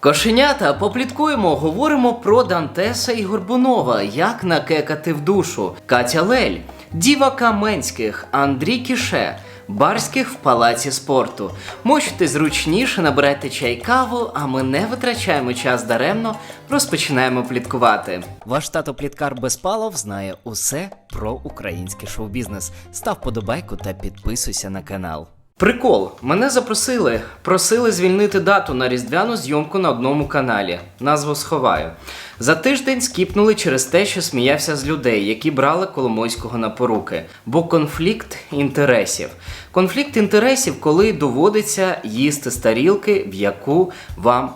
Кошенята, попліткуємо, говоримо про Дантеса і Горбунова, як накекати в душу. Катя Лель, Діва Каменських, Андрій Кіше, Барських в палаці спорту. Мочте зручніше, набирайте чай каву, а ми не витрачаємо час даремно, розпочинаємо пліткувати. Ваш тато Пліткар Безпалов знає усе про український шоу-бізнес. Став подобайку та підписуйся на канал. Прикол, мене запросили, просили звільнити дату на різдвяну зйомку на одному каналі. Назву сховаю. За тиждень скіпнули через те, що сміявся з людей, які брали Коломойського на поруки. Бо конфлікт інтересів. Конфлікт інтересів, коли доводиться їсти з тарілки, в яку вам.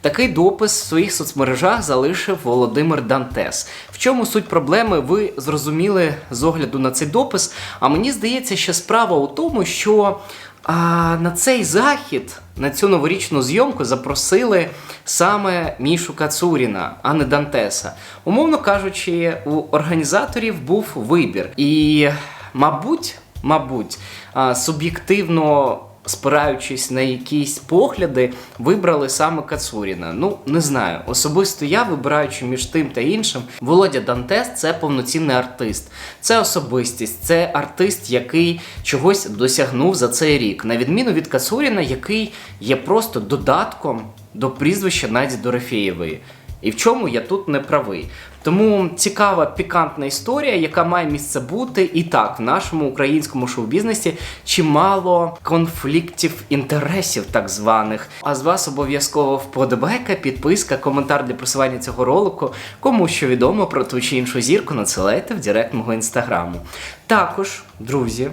Такий допис в своїх соцмережах залишив Володимир Дантес. В чому суть проблеми, ви зрозуміли з огляду на цей допис. А мені здається, що справа у тому, що а, на цей захід, на цю новорічну зйомку запросили саме Мішу Кацуріна, а не Дантеса. Умовно кажучи, у організаторів був вибір. І, мабуть, мабуть, суб'єктивно спираючись на якісь погляди, вибрали саме Кацуріна. Ну, не знаю. Особисто я, вибираючи між тим та іншим, Володя Дантес це повноцінний артист, це особистість, це артист, який чогось досягнув за цей рік, на відміну від Кацуріна, який є просто додатком до прізвища Наді Дорофєєвої. І в чому я тут не правий. Тому цікава пікантна історія, яка має місце бути. І так, в нашому українському шоу-бізнесі чимало конфліктів інтересів, так званих. А з вас обов'язково вподобайка, підписка, коментар для просування цього ролику. Кому що відомо про ту чи іншу зірку, надсилайте в директ мого інстаграму. Також, друзі.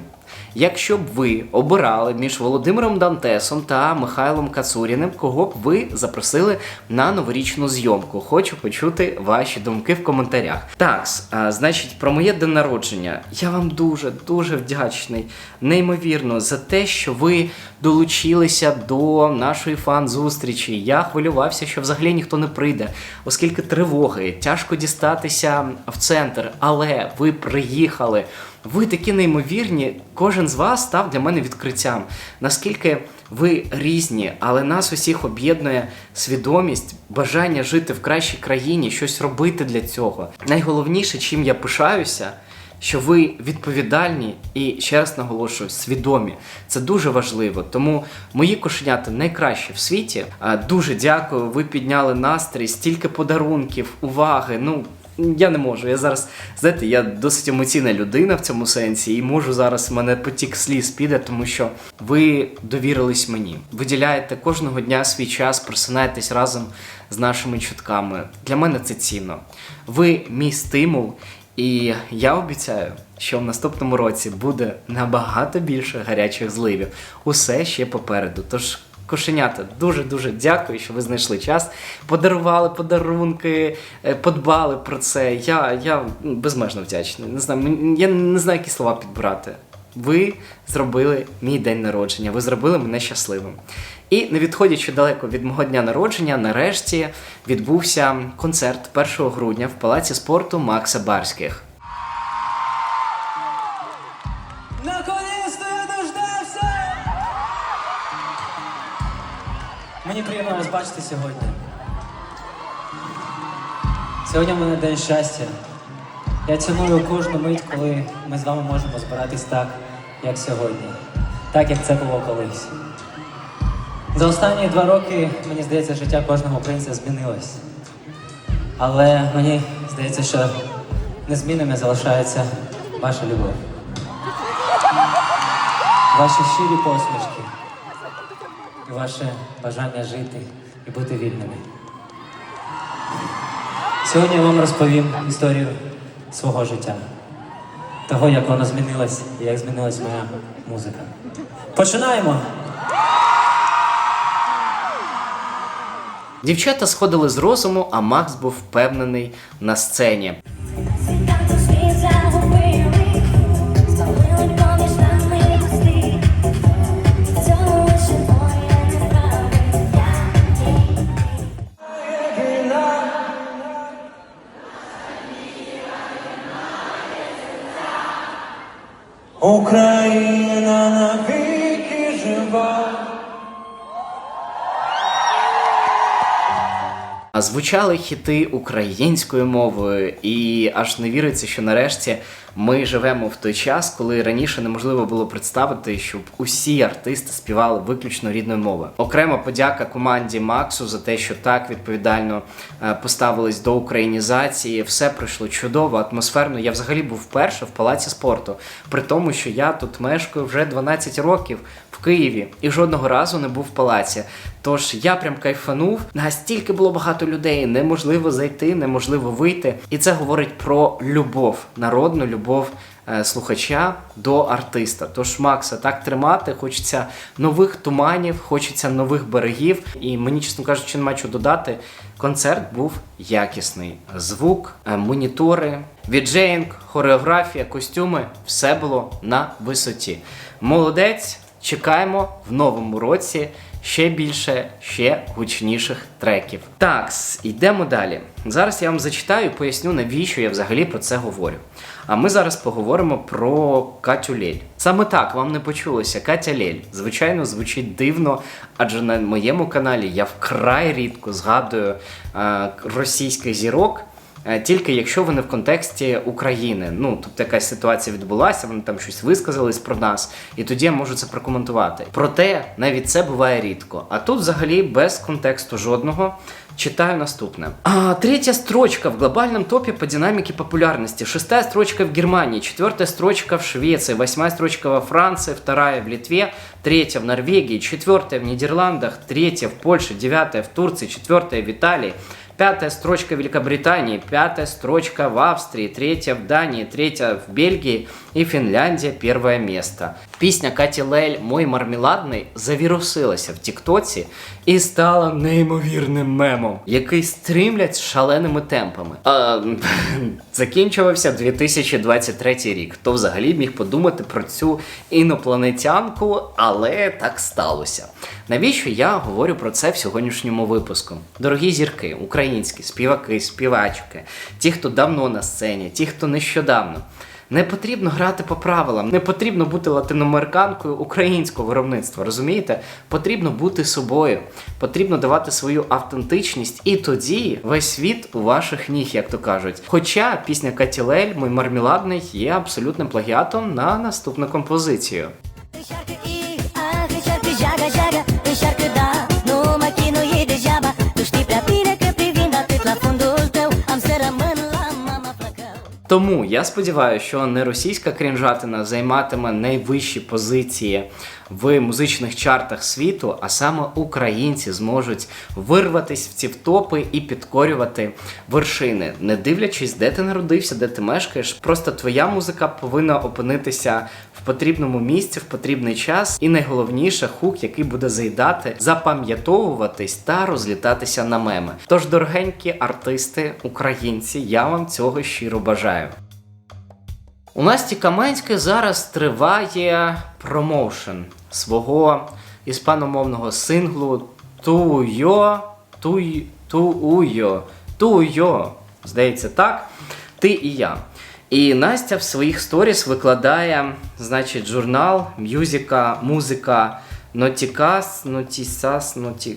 Якщо б ви обирали між Володимиром Дантесом та Михайлом Кацуріним, кого б ви запросили на новорічну зйомку? Хочу почути ваші думки в коментарях. Так, значить, про моє день народження. Я вам дуже дуже вдячний, неймовірно, за те, що ви долучилися до нашої фан-зустрічі. Я хвилювався, що взагалі ніхто не прийде, оскільки тривоги, тяжко дістатися в центр, але ви приїхали. Ви такі неймовірні, кожен з вас став для мене відкриттям. Наскільки ви різні, але нас усіх об'єднує свідомість, бажання жити в кращій країні, щось робити для цього. Найголовніше, чим я пишаюся, що ви відповідальні і ще раз наголошую, свідомі. Це дуже важливо. Тому мої кошенята найкращі в світі. Дуже дякую. Ви підняли настрій, стільки подарунків, уваги. Ну. Я не можу. Я зараз, знаєте, я досить емоційна людина в цьому сенсі, і можу зараз мене потік сліз піде, тому що ви довірились мені. Виділяєте кожного дня свій час, просинаєтесь разом з нашими чутками. Для мене це цінно. Ви мій стимул, і я обіцяю, що в наступному році буде набагато більше гарячих зливів. Усе ще попереду. Тож. Кошенята, дуже-дуже дякую, що ви знайшли час. Подарували подарунки, е, подбали про це. Я, я безмежно вдячний. Не знаю, я не знаю, які слова підбирати. Ви зробили мій день народження, ви зробили мене щасливим. І не відходячи далеко від мого дня народження, нарешті відбувся концерт 1 грудня в палаці спорту Макса Барських. Вас бачити сьогодні. Сьогодні в мене день щастя. Я ціную кожну мить, коли ми з вами можемо збиратись так, як сьогодні. Так, як це було колись. За останні два роки, мені здається, життя кожного українця змінилось. Але мені здається, що незмінними залишається ваша любов. Ваші щирі посмішки і ваше бажання жити і бути вільними. Сьогодні я вам розповім історію свого життя, того, як воно змінилось і як змінилась моя музика. Починаємо! Дівчата сходили з розуму, а Макс був впевнений на сцені. Україна навіки жива. А звучали хіти українською мовою, і аж не віриться, що нарешті ми живемо в той час, коли раніше неможливо було представити, щоб усі артисти співали виключно рідною мовою. Окрема подяка команді Максу за те, що так відповідально е, поставились до українізації. Все пройшло чудово, атмосферно. Я взагалі був вперше в палаці спорту, при тому, що я тут мешкаю вже 12 років в Києві і жодного разу не був в палаці. Тож я прям кайфанув. Настільки було багато людей, неможливо зайти, неможливо вийти. І це говорить про любов, народну любов е, слухача до артиста. Тож Макса так тримати, хочеться нових туманів, хочеться нових берегів. І мені, чесно кажучи, нема чого додати. Концерт був якісний. Звук, е, монітори, віджеїнг, хореографія, костюми все було на висоті. Молодець, чекаємо в новому році ще більше, ще гучніших треків. Так, йдемо далі. Зараз я вам зачитаю і поясню, навіщо я взагалі про це говорю. А ми зараз поговоримо про Катю Лель. Саме так вам не почулося Катя Лель. Звичайно, звучить дивно, адже на моєму каналі я вкрай рідко згадую е, російських зірок. Е, Тільки якщо вони в контексті України, ну тобто якась ситуація відбулася, вони там щось висказались про нас, і тоді я можу це прокоментувати. Проте навіть це буває рідко. А тут взагалі без контексту жодного. Читаю наступне. А, третья строчка в глобальном топе по динамике популярности. Шестая строчка в Германии, четвертая строчка в Швеции, восьмая строчка во Франции, вторая в Литве, третья в Норвегии, четвертая в Нидерландах, третья в Польше, девятая в Турции, четвертая в Италии, Пятая строчка в Великобритании, пятая строчка в Австрии, третья в Дании, третья в Бельгии и Финляндия первое место. Пісня Каті Лель Мой мармеладний завірусилася в Тіктоці і стала неймовірним мемом, який стрімлять з шаленими темпами. А, закінчувався 2023 рік. Хто взагалі міг подумати про цю інопланетянку, але так сталося. Навіщо я говорю про це в сьогоднішньому випуску? Дорогі зірки, українські співаки, співачки, ті, хто давно на сцені, ті, хто нещодавно. Не потрібно грати по правилам, не потрібно бути латиноамериканкою українського виробництва. Розумієте? Потрібно бути собою, потрібно давати свою автентичність, і тоді весь світ у ваших ніг, як то кажуть. Хоча пісня Каті Лель, мой мармеладний, є абсолютним плагіатом на наступну композицію. Deep, deep, deep. Тому я сподіваюся, що не російська крінжатина займатиме найвищі позиції в музичних чартах світу, а саме українці зможуть вирватися в ці втопи і підкорювати вершини, не дивлячись, де ти народився, де ти мешкаєш. Просто твоя музика повинна опинитися в потрібному місці, в потрібний час, і найголовніше хук, який буде заїдати, запам'ятовуватись та розлітатися на меми. Тож, дорогенькі артисти, українці, я вам цього щиро бажаю. У Насті Каменської зараз триває промоушен свого іспаномовного синглу Туйо, Туй, Туйо, Туйо. Здається, так. Ти і я. І Настя в своїх сторіс викладає, значить, журнал, мюзика, музика, Нотікас, Нотісас, Ноті.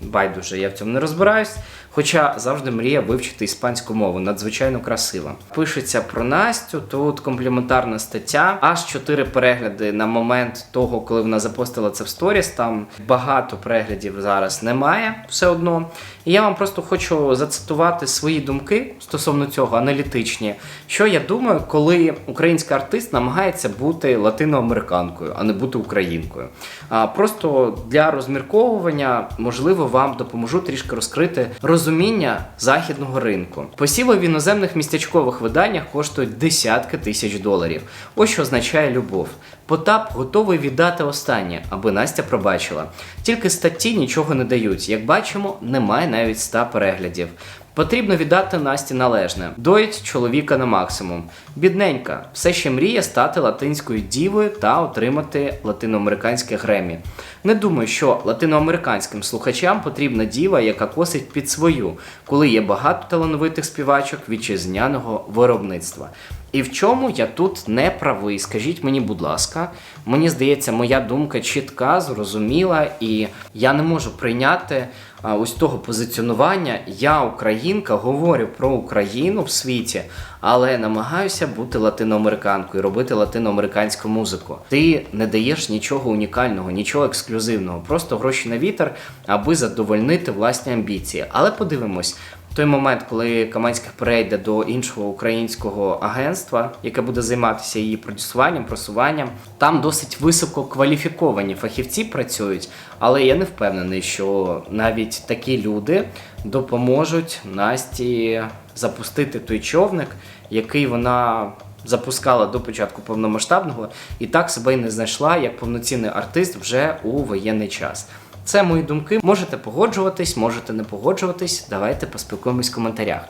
Байдуже, я в цьому не розбираюсь. Хоча завжди мріяв вивчити іспанську мову, надзвичайно красива. Пишеться про Настю, тут компліментарна стаття. Аж 4 перегляди на момент того, коли вона запостила це в сторіс. Там багато переглядів зараз немає все одно. І я вам просто хочу зацитувати свої думки стосовно цього, аналітичні. Що я думаю, коли український артист намагається бути латиноамериканкою, а не бути українкою. А просто для розмірковування, можливо, вам допоможу трішки розкрити розуміння західного ринку. Посіви в іноземних містечкових виданнях коштують десятки тисяч доларів. Ось що означає любов. Потап готовий віддати останнє, аби Настя пробачила. Тільки статті нічого не дають. Як бачимо, немає навіть ста переглядів. Потрібно віддати Насті належне. Доїть чоловіка на максимум. Бідненька, все ще мріє стати латинською дівою та отримати латиноамериканське Гремі. Не думаю, що латиноамериканським слухачам потрібна діва, яка косить під свою, коли є багато талановитих співачок вітчизняного виробництва. І в чому я тут не правий? Скажіть мені, будь ласка, мені здається, моя думка чітка, зрозуміла, і я не можу прийняти ось того позиціонування. Я українка, говорю про Україну в світі, але намагаюся бути латиноамериканкою, робити латиноамериканську музику. Ти не даєш нічого унікального, нічого ексклюзивного, просто гроші на вітер, аби задовольнити власні амбіції. Але подивимось. Той момент, коли Каменських перейде до іншого українського агентства, яке буде займатися її продюсуванням, просуванням, там досить високо кваліфіковані фахівці працюють, але я не впевнений, що навіть такі люди допоможуть Насті запустити той човник, який вона запускала до початку повномасштабного, і так себе й не знайшла як повноцінний артист вже у воєнний час. Це мої думки. Можете погоджуватись, можете не погоджуватись. Давайте поспілкуємось в коментарях.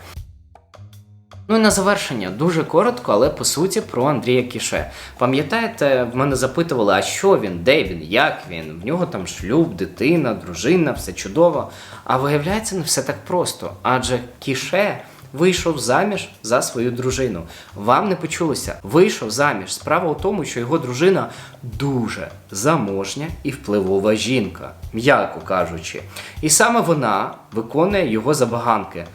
Ну і на завершення дуже коротко, але по суті про Андрія Кіше. Пам'ятаєте, в мене запитували, а що він, де він, як він? В нього там шлюб, дитина, дружина, все чудово. А виявляється, не все так просто. Адже Кіше вийшов заміж за свою дружину. Вам не почулося, вийшов заміж. Справа у тому, що його дружина дуже заможня і впливова жінка, м'яко кажучи. І саме вона виконує його забаганки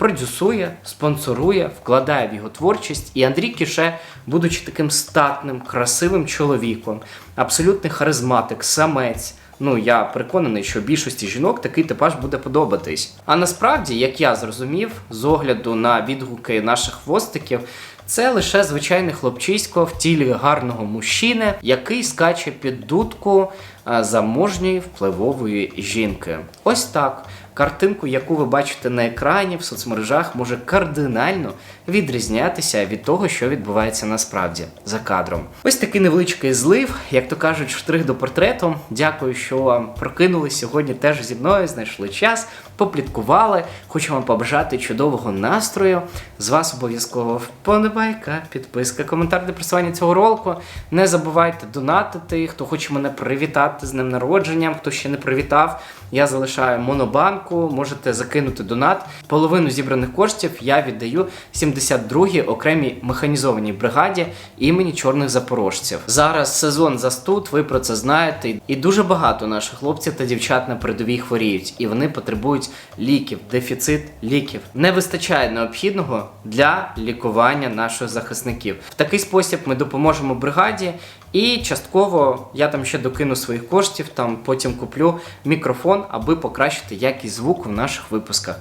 продюсує, спонсорує, вкладає в його творчість. І Андрій Кіше, будучи таким статним, красивим чоловіком, абсолютний харизматик, самець. Ну, я переконаний, що більшості жінок такий типаж буде подобатись. А насправді, як я зрозумів, з огляду на відгуки наших хвостиків, це лише звичайне хлопчисько в тілі гарного мужчини, який скаче під дудку заможньої впливової жінки. Ось так. Картинку, яку ви бачите на екрані в соцмережах, може кардинально відрізнятися від того, що відбувається насправді за кадром. Ось такий невеличкий злив, як то кажуть, штрих до портрету. Дякую, що прокинули сьогодні теж зі мною, знайшли час, попліткували. Хочу вам побажати чудового настрою. З вас обов'язково вподобайка, підписка, коментар для просування цього ролику. Не забувайте донатити. Хто хоче мене привітати з днем народженням, хто ще не привітав. Я залишаю монобанку, можете закинути донат. Половину зібраних коштів я віддаю 72-й окремій механізованій бригаді імені чорних запорожців. Зараз сезон застуд, ви про це знаєте. І дуже багато наших хлопців та дівчат на передовій хворіють, і вони потребують ліків, дефіцит ліків. Не вистачає необхідного для лікування наших захисників. В такий спосіб ми допоможемо бригаді. І частково я там ще докину своїх коштів, там потім куплю мікрофон, аби покращити якість звуку в наших випусках.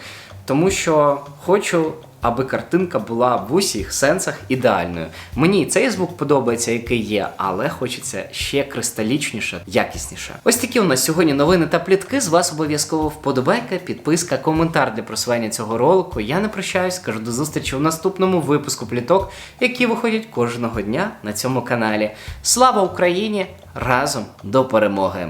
Тому що хочу, аби картинка була в усіх сенсах ідеальною. Мені цей звук подобається, який є, але хочеться ще кристалічніше, якісніше. Ось такі у нас сьогодні новини та плітки. З вас обов'язково вподобайка, підписка, коментар для просування цього ролику. Я не прощаюсь, кажу до зустрічі в наступному випуску пліток, які виходять кожного дня на цьому каналі. Слава Україні! Разом до перемоги!